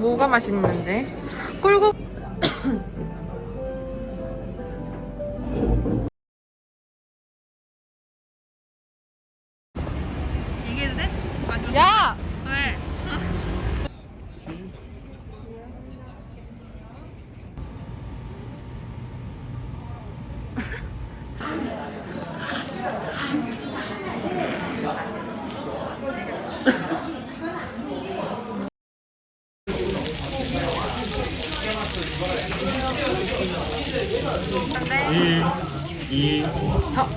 뭐가 맛있는데? 꿀국 1, 2, 3.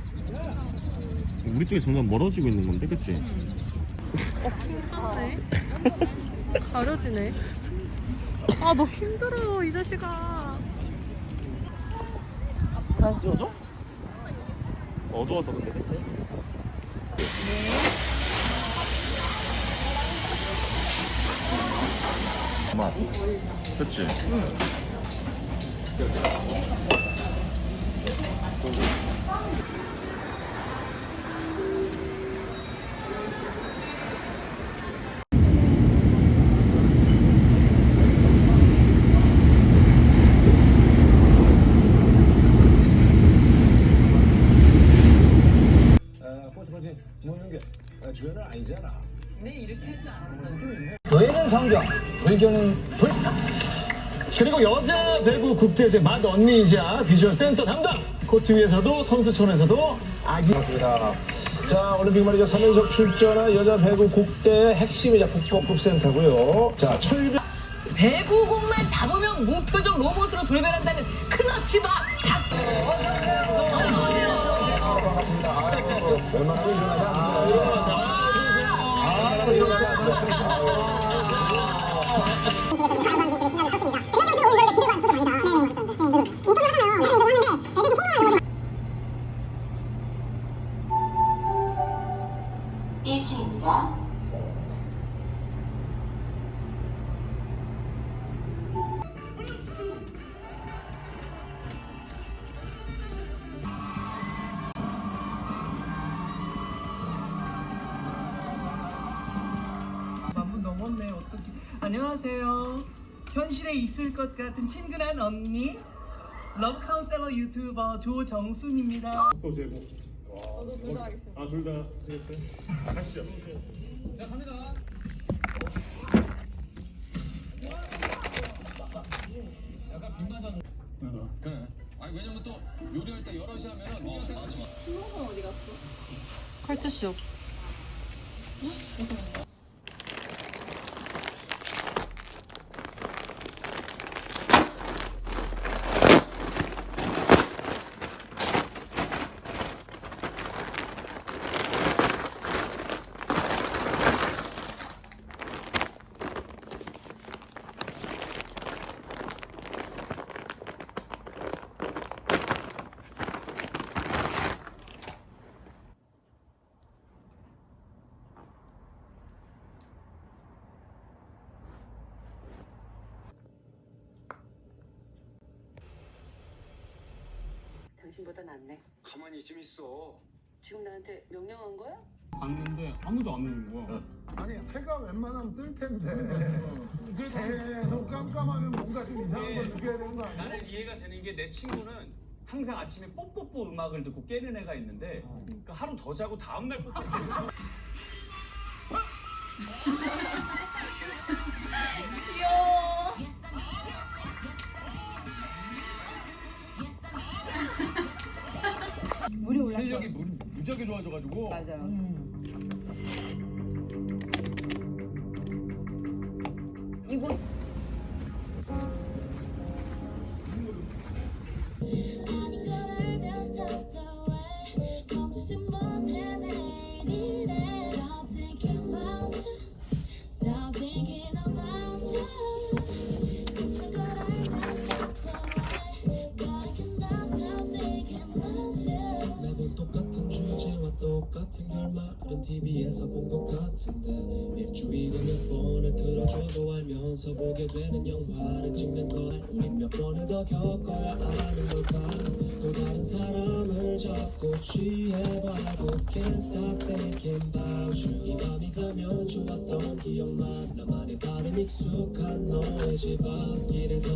우리 쪽이 점점 멀어지고 있는 건데, 그치? 어, 힘드네. 가려지네. 아, 너 힘들어, 이 자식아. 사진 찍어줘? 어두워서 근데, 그치? 맛. 그치? 응. 성경, 불교는 불. 그리고 여자 배구 국대제 맏 언니이자 비주얼 센터 담당. 코트 위에서도 선수촌에서도 아기. 맞습니다. 자, 올림픽 말이죠. 3연속 출전한 여자 배구 국대 핵심이자 북버급 센터고요. 자, 철벽. 배구공만 잡으면 무표정 로봇으로 돌변한다는 클러치바 박. 반갑습니다. 아유, 얼마나 일어나면 안녕하세요 현실에 있을 것 같은 친근한 언니 러브 카운셀러 유튜버 조정순입니다 또 제고. 저도 둘 다 하겠습니다. 아, 둘 다 되겠어요? 가시죠. 자, 갑니다. 그래. 아니 왜냐면 또 요리할 때 여럿이 하면은 우리한테 칼투쇼. 당신보다 낫네. 가만히 좀 있어. 지금 나한테 명령한 거야? 봤는데 아무도 안 오는 거야. 아니 해가 웬만하면 뜰 텐데 계속 깜깜하면 뭔가 좀 이상한 걸 느껴야 되는 거 아니야? 나는 이해가 되는 게 내 친구는 항상 아침에 뽀뽀뽀 음악을 듣고 깨는 애가 있는데 그러니까 하루 더 자고 다음날 뽀뽀 실 좋아져가지고 맞아요. 매 보게 되는 영화를 찍는 걸 우린 몇 번을 더 겪어야 아는 걸까? 또 다른 사람을 자꾸 취해봐도 Can't stop thinking about you. 이 밤이 가면 좋았던 기억만 나만의 다른 익숙한 너의 집 앞길에서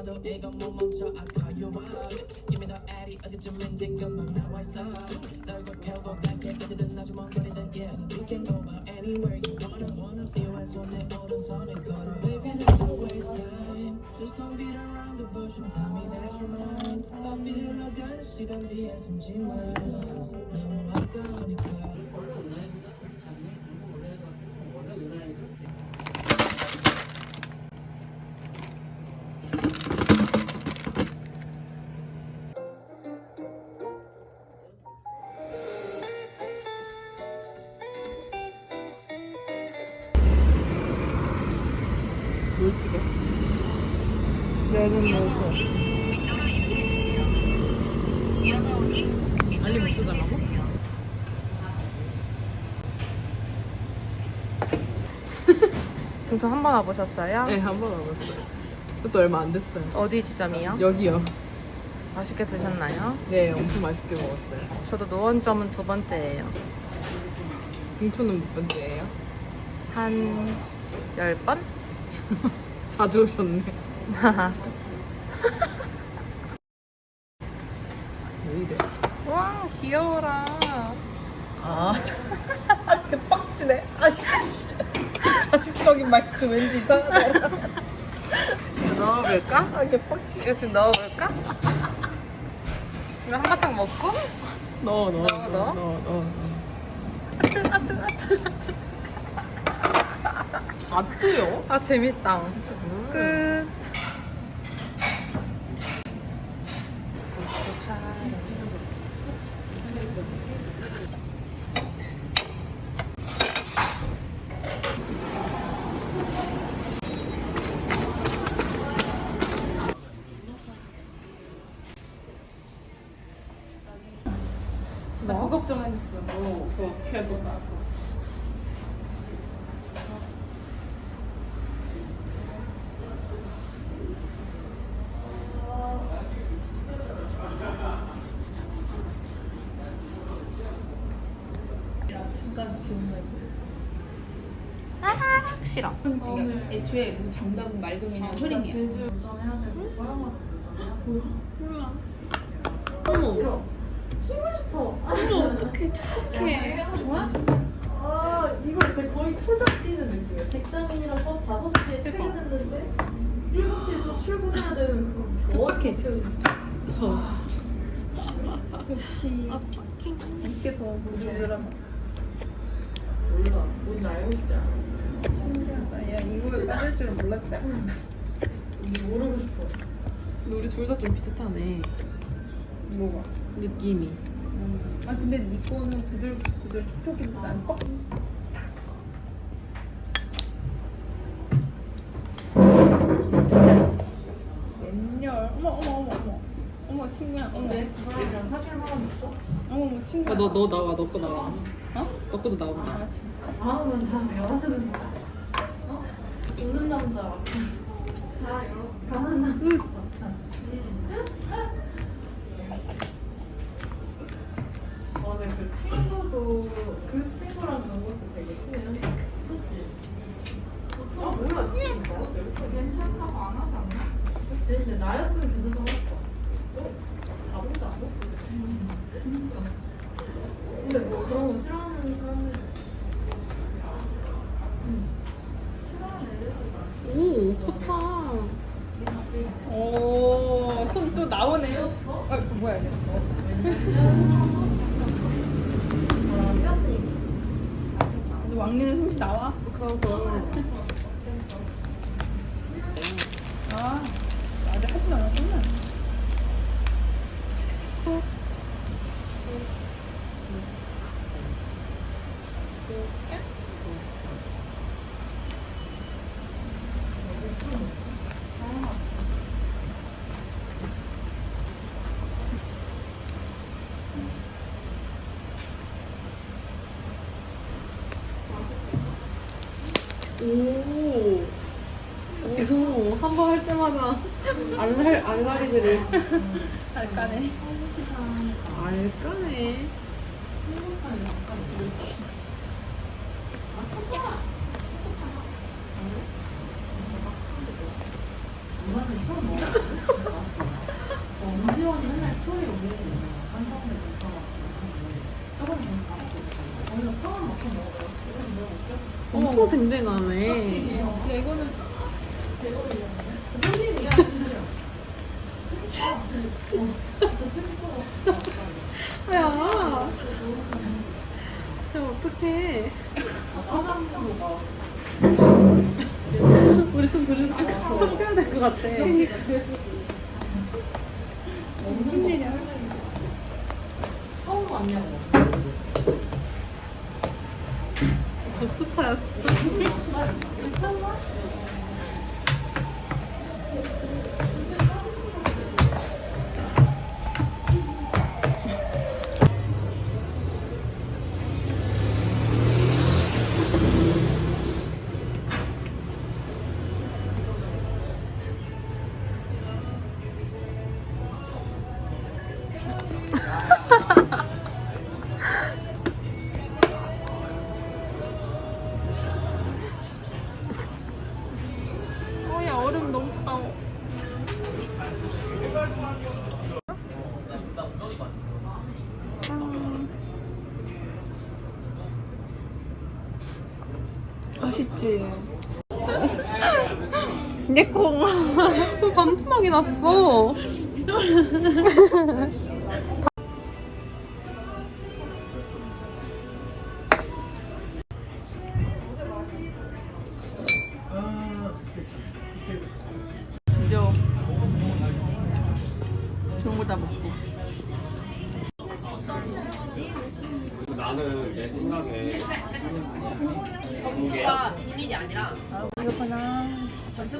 손목에 감아도 이건 못 멈춰 I call you up Give me the addy 어디쯤인지 금방 나와 있어 널 펴고 갈게 그들은 아주 먼 거리든 yeah You can go about anywhere you wanna wanna be 왼손 내 오른손에 걸어 Baby let's not waste time Just don't beat around the bush and tell me that you're mine 밤이 흘러가는 시간 뒤에 숨지 마 알림 못 써달라고? 등촌 한번 와보셨어요? 네, 한 번 와봤어요. 그것도 얼마 안 됐어요. 어디 지점이요? 여기요. 맛있게 드셨나요? 네, 엄청 맛있게 먹었어요. 저도 노원점은 두 번째예요. 등초는 몇 번째예요? 한 열 번? 자주 오셨네. 왜 이래? 와 귀여워라. 아, 빡치네. 아씨. 가식적인 말투 왠지 이상하더라. 넣어볼까? 아, 이게 빡치. 이거 지금 넣어볼까? 이거 한바탕 먹고? 넣어, 넣어, 넣어, 넣어? 넣어, 넣어. 아뜨요? 아 재밌다. 끝. 나 걱정했어. 뭐, 그거 계속 나서. 아 싫어. 애초에 무슨 정답은 맑음이냐 흐림이야. 아 이거 이제 거의 초작 뛰는 느낌이야. 직장인이랑 꼭 5시에 퇴근했는데 7시에 또 출근해야 되는 그거. 어떻게? 역시. 이게 더 우리들은 몰라. 뭔지 알고 있지 않아? 신기하다. 야 이거에 빠질 줄은 몰랐다. 이거 모르고 싶어. 근데 우리 둘 다 좀 비슷하네. 뭐가? 느낌이. 아 근데 니 거는 부들 부들 촉촉인데 난 뻑. 웬열 어머 어머 어머 어머 어머 친구야 어머 그거랑 사귈 마음 있어? 어머 어머 친구야 너너 나와 너 거 나와. 어? 너 거도 나온다. 아 친구 마음은 다 열어주는 거야. 어? 우는 남자 막. 다. 가는 남자. 어, 근데 그 친구도 그 친구랑 그런 것도 되게 크네요. 그치? 아 몰라 씨. 괜찮다고 안 하지 않나? 그치 근데 나였으면 계속 하고. 어? 到啊，不 á, 谱 알알 알라리들을 알까네 알까네. 엄지원이 맨날 스토리 올리는 한성대 괜찮아. 저번에 보니까 오늘 처음 먹고 먹어요. 엄청 댕댕하네. 야 이거는 야. 야 어떡해. 우리 좀 둘이서 손 떼야 될 것 같아. 무슨 일이야? 처음 왔냐고. 맛있지. 내 콩 반토막이 났어. 드디어 좋은 거 다 먹고. 나는 내 생각에 이거구나. 전체